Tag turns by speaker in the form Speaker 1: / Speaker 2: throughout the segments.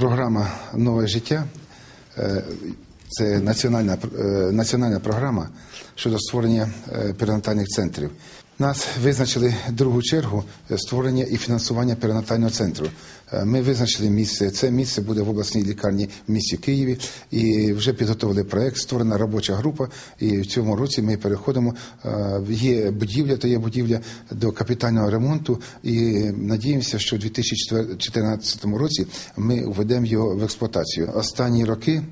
Speaker 1: Програма Нове життя е, це національна, е, національна програма щодо створення е, перинатальних центрів. Нас визначили другу чергу е, створення і фінансування перинатального центру. Ми визначили місце. Це місце буде в обласній лікарні в місті Києві. І вже підготовили проект, створена робоча група. І в цьому році ми переходимо. Є будівля, то є будівля до капітального ремонту. І надіємося, що у 2014 році ми введемо його в експлуатацію. Останні роки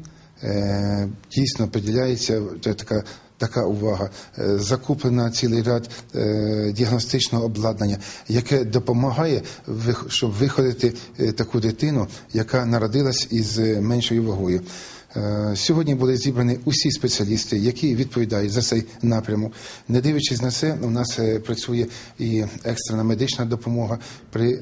Speaker 1: дійсно приділяється це така. Така увага Е, закуплена цілий ряд е, діагностичного обладнання, яке допомагає щоб виходити е, таку дитину, яка народилась із е, меншою вагою. Е, Сьогодні були зібрані усі спеціалісти, які відповідають за цей напрямок. Не дивлячись на це, у нас е, працює і екстрена медична допомога при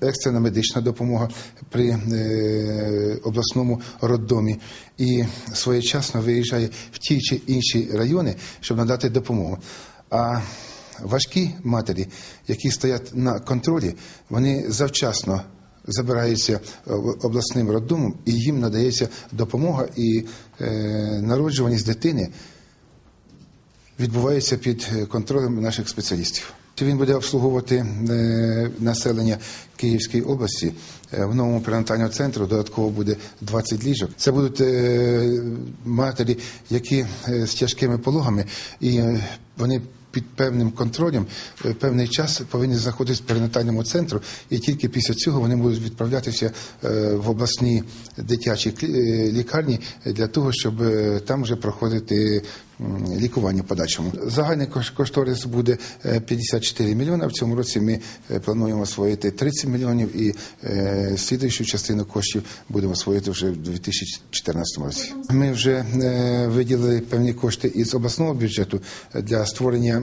Speaker 1: екстрена медична допомога при е, обласному роддомі і своєчасно виїжджає в ті чи інші райони, щоб надати допомогу. А важкі матері, які стоять на контролі, вони завчасно забираються е, обласним роддомом і їм надається допомога і е, народжуваність дитини відбувається під е, контролем наших спеціалістів. Він буде обслуговувати е, населення Київської області. Е, В новому перинатальному центру додатково буде 20 ліжок. Це будуть е, матері, які з тяжкими пологами, і вони під певним контролем певний час повинні знаходитися в перинатальному центру, і тільки після цього вони будуть відправлятися в обласні дитячі лікарні для того, щоб там вже проходити лікування подальшому. Загальний кош- кошторис буде е, 54 мільйони. В цьому році ми е, плануємо освоїти 30 мільйонів і е, слідуючу частину коштів будемо освоїти вже в 2014 році. Ми вже е, виділили певні кошти із обласного бюджету для створення е,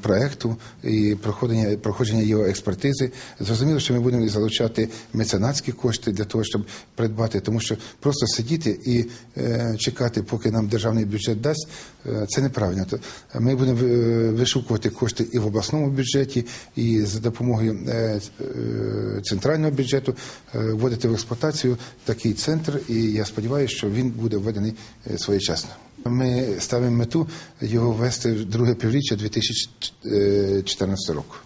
Speaker 1: проекту і проходження, проходження його експертизи. Зрозуміло, що ми будемо залучати меценатські кошти для того, щоб придбати, тому що просто сидіти і е, чекати, поки нам державний бюджет дасть, е, це неправильно. Ми будемо е, вишукувати кошти і в обласному бюджеті, і за допомогою е, е, центрального бюджету е, вводити в експлуатацію такий центр. І я сподіваюся, що він буде введений е, своєчасно. Ми ставимо мету його ввести в друге півріччя 2014 року.